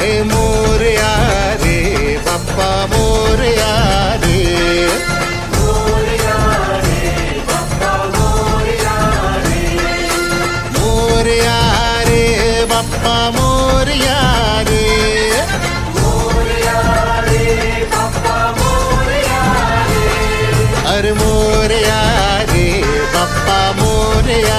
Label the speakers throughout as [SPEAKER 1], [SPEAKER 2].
[SPEAKER 1] हे मोरया रे बाप्पा मोरया रे मोरया रे बाप्पा मोरया रे अरे मोरया रे बाप्पा मोरया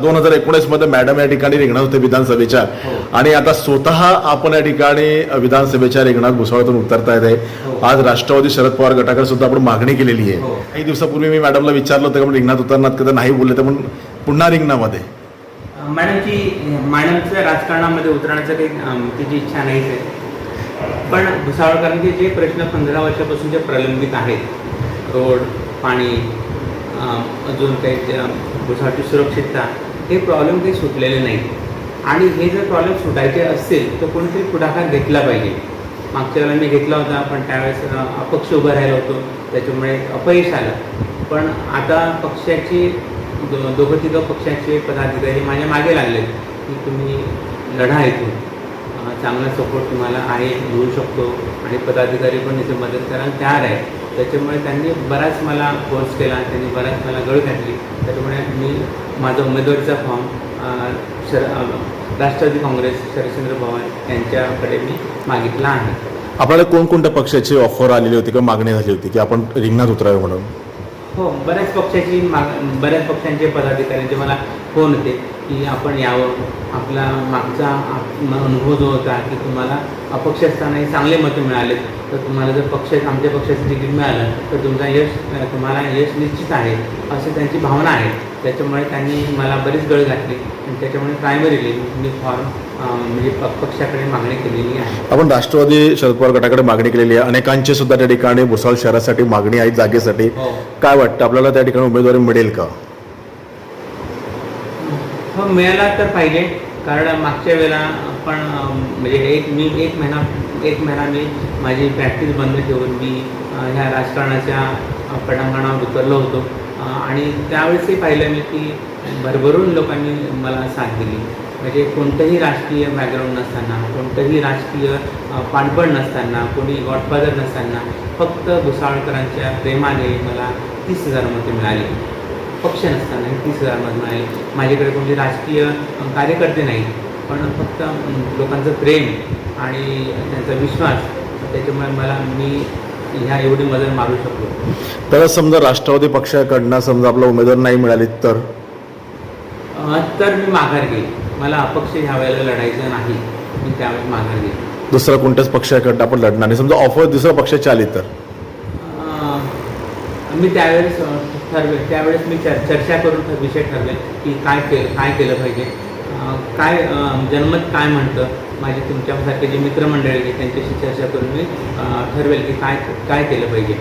[SPEAKER 2] दोन हजार एकोणीसमध्ये मॅडम या ठिकाणी रिंगणात होते विधानसभेच्या. आणि आता स्वतः आपण या ठिकाणी विधानसभेच्या रिंगणात भुसावळातून उतरता येते आज राष्ट्रवादी शरद पवार गटाकडे सुद्धा आपण मागणी केलेली आहे. काही दिवसापूर्वी मी मॅडमला विचारलं होतं की आपण रिंगणात उतरणार का? तर नाही बोलले तर पण पुन्हा रिंगणामध्ये.
[SPEAKER 3] मॅडमची मॅडमचं राजकारणामध्ये उतरण्याचं काही तिची इच्छा नाहीच आहे. पण भुसावळकरांचे जे प्रश्न पंधरा वर्षापासून जे प्रलंबित आहेत रोड पाणी अजून काही जे, सुरक्षितता हे प्रॉब्लेम काही सुटलेले नाही. आणि हे जर प्रॉब्लेम सुटायचे असतील तर कोणीतरी पुढाकार घेतला पाहिजे. मागच्या वेळेला मी घेतला होता पण त्यावेळेस अपक्ष उभं राहिलो होतो. त्याच्यामुळे अपयश आलं. पण आता पक्षाची दो- दोघं तिघं पक्षाचे पदाधिकारी माझ्या मागे लागले की तुम्ही लढा येतो चांगला सपोर्ट तुम्हाला आहे मिळू शकतो. आणि पदाधिकारी पण इथे मदत करायला तयार आहे त्याच्यामुळे त्यांनी बराच मला फोर्स केला त्यांनी बराच मला गळ घातली. त्याच्यामुळे मी माझा उमेदवारीचा फॉर्म शर राष्ट्रवादी काँग्रेस शरदचंद्र पवार यांच्याकडे मी मागितला आहे.
[SPEAKER 2] आपल्याला कोणकोणत्या पक्षाची ऑफर आलेली होती किंवा मागणी झाली होती की आपण रिंगणात उतरावे म्हणून?
[SPEAKER 3] हो बऱ्याच पक्षाची माग बऱ्याच पक्षांचे पदाधिकाऱ्यांचे मला फोन होते. की आपण यावं. आपला मागचा अनुभव जो होता की तुम्हाला अपक्ष असतानाही चांगले मतं मिळालेत तर तुम्हाला जर पक्ष आमच्या पक्षाचं तिकीट मिळालं तर तुमचा यश तुम्हाला यश निश्चित आहे अशी त्यांची भावना आहे. त्याच्यामुळे त्यांनी मला बरीच गळ घातली आणि त्याच्यामुळे प्रायमरीली मी फॉर्म म्हणजे पक्षाकडे मागणी केलेली आहे.
[SPEAKER 2] आपण राष्ट्रवादी शरद पवार गटाकडे मागणी केलेली आहे. अनेकांची सुद्धा त्या ठिकाणी भुसावळ शहरासाठी मागणी आहे जागेसाठी.
[SPEAKER 3] हो.
[SPEAKER 2] काय वाटतं? आपल्याला त्या ठिकाणी उमेदवारी मिळेल का?
[SPEAKER 3] मिळाला तर पाहिजे. कारण मागच्या वेळेला आपण म्हणजे एक मी एक महिना एक महिना मी माझी प्रॅक्टिस बंद ठेवून मी ह्या राजकारणाच्या पटांगणावर उतरलो होतो. आणि त्यावेळेसही पाहिलं मी की भरभरून लोकांनी मला साथ दिली. म्हणजे कोणतंही राजकीय बॅकग्राऊंड नसताना कोणतंही राजकीय अं, पाणपण नसताना कोणी गॉडफादर नसताना फक्त भुसाळकरांच्या प्रेमाने मला तीस हजार मते मिळाली. पक्ष नसताना तीस हजार मत मिळाले माझ्याकडे कोणते राजकीय कार्यकर्ते नाही. पण फक्त लोकांचं प्रेम आणि त्यांचा विश्वास त्याच्यामुळे मला मी ह्या एवढी मदत मारू शकलो
[SPEAKER 2] तर समजा राष्ट्रवादी पक्षाकडनं समजा आपला उमेदवार नाही मिळाली तर?
[SPEAKER 3] तर मी माघार घेईल. मला अपक्ष ह्या वेळेला लढायचं नाही. मी त्यावेळेस माघार घेईल.
[SPEAKER 2] दुसरा कोणत्याच पक्षाकडनं आपण लढणार नाही. समजा ऑफर दुसऱ्या पक्षाची आली तर?
[SPEAKER 3] मी त्यावेळेस ठरवेल. त्यावेळेस मी चर चर्चा करून विषय ठरवेल की काय केलं काय केलं पाहिजे. काय जन्मत जनमत काय म्हणतं? माझे तुमच्यासारखे जे मित्रमंडळी आहेत त्यांच्याशी चर्चा करून मी ठरवेल की काय काय केलं पाहिजे.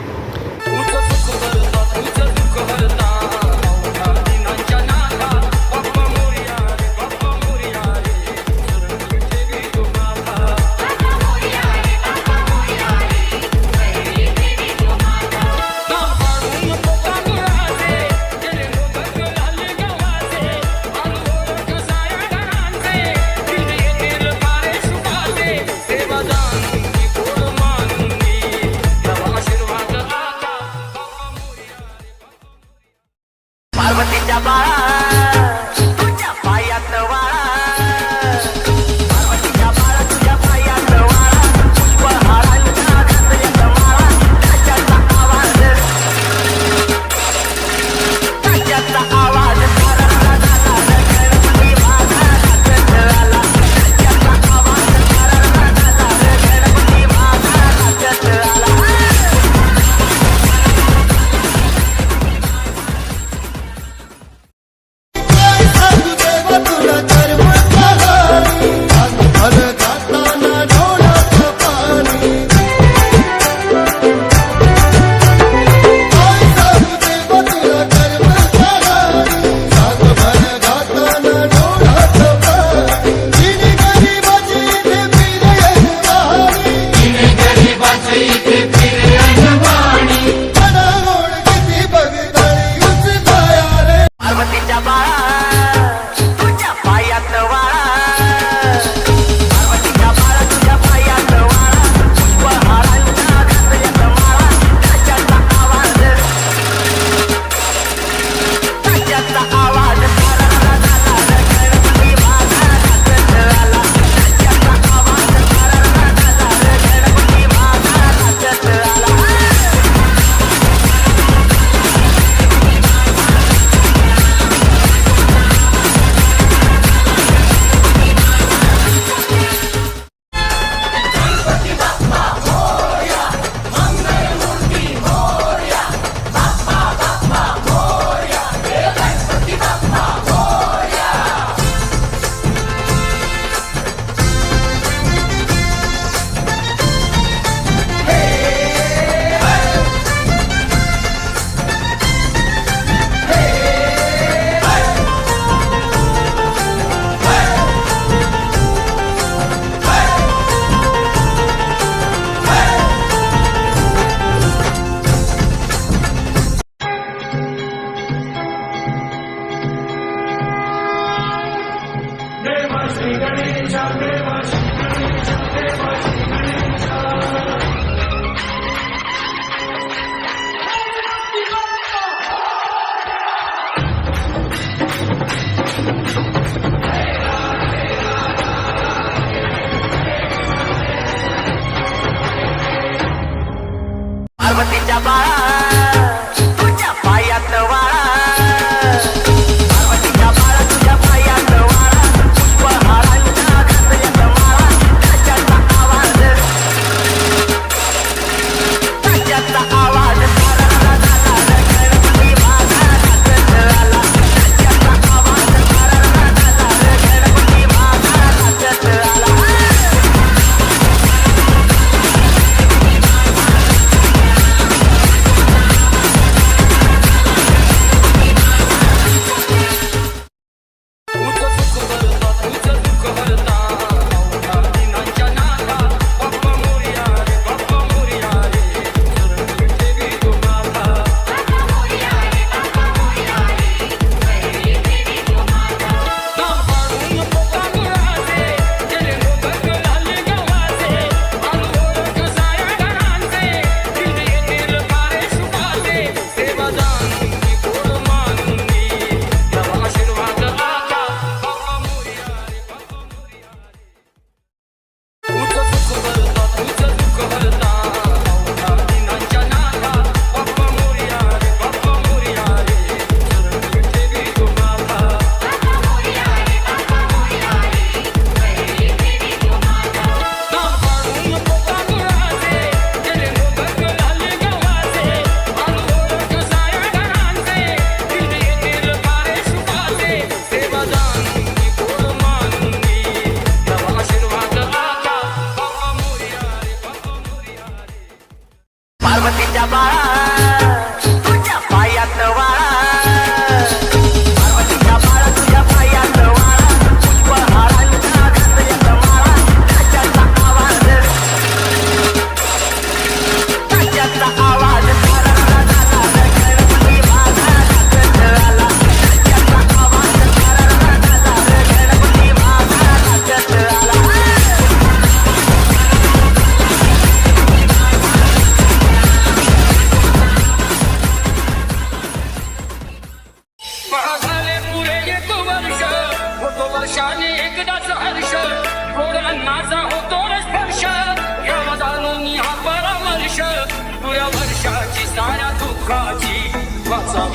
[SPEAKER 4] Jabara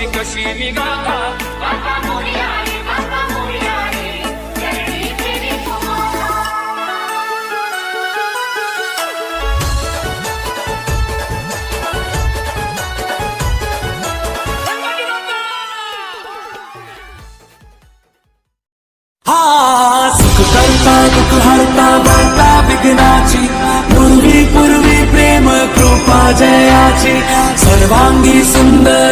[SPEAKER 4] मोती कशी
[SPEAKER 5] निघाला करता दुःख हरता वार्ता विघ्नाची. पूर्वी पूर्वी प्रेम कृपा जयाची. सर्वांगी सुंदर